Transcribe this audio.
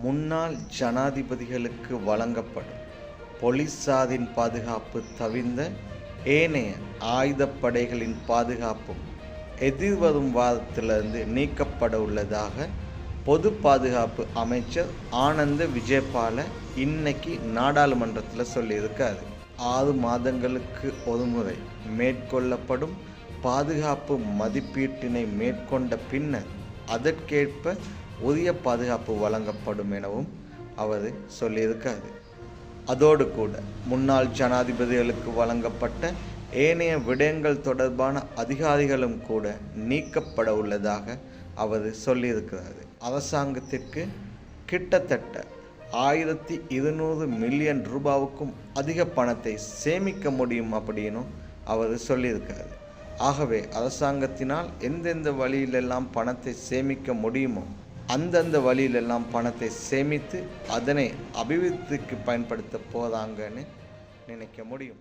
முன்னாள் ஜனாதிபதிகளுக்கு வழங்கப்படும் போலீசாரின் பாதுகாப்பு தவிர்ந்த ஏனைய ஆயுதப்படைகளின் பாதுகாப்பும் எதிர்வரும் வாரத்திலிருந்து நீக்கப்பட உள்ளதாக பொது பாதுகாப்பு அமைச்சர் ஆனந்த விஜயபால இன்னைக்கு நாடாளுமன்றத்தில் சொல்லியிருக்காரு. ஆறு மாதங்களுக்கு ஒரு முறை மேற்கொள்ளப்படும் பாதுகாப்பு மதிப்பீட்டினை மேற்கொண்ட பின்னர் அதற்கேற்ப உரிய பாதுகாப்பு வழங்கப்படும் எனவும் அவர் சொல்லியிருக்காரு. அதோடு கூட முன்னாள் ஜனாதிபதிகளுக்கு வழங்கப்பட்ட ஏனைய விடயங்கள் தொடர்பான அதிகாரிகளும் கூட நீக்கப்பட உள்ளதாக அவர் சொல்லியிருக்கிறார். அரசாங்கத்திற்கு கிட்டத்தட்ட ஆயிரத்தி இருநூறு மில்லியன் ரூபாவுக்கும் அதிக பணத்தை சேமிக்க முடியும் அப்படின்னும் அவர் சொல்லியிருக்காரு. ஆகவே அரசாங்கத்தினால் எந்தெந்த வழியிலெல்லாம் பணத்தை சேமிக்க முடியுமோ அந்தந்த வழியிலெல்லாம் பணத்தை சேமித்து அதனை அபிவிருத்திக்கு பயன்படுத்த போதாங்கன்னு நினைக்க முடியும்.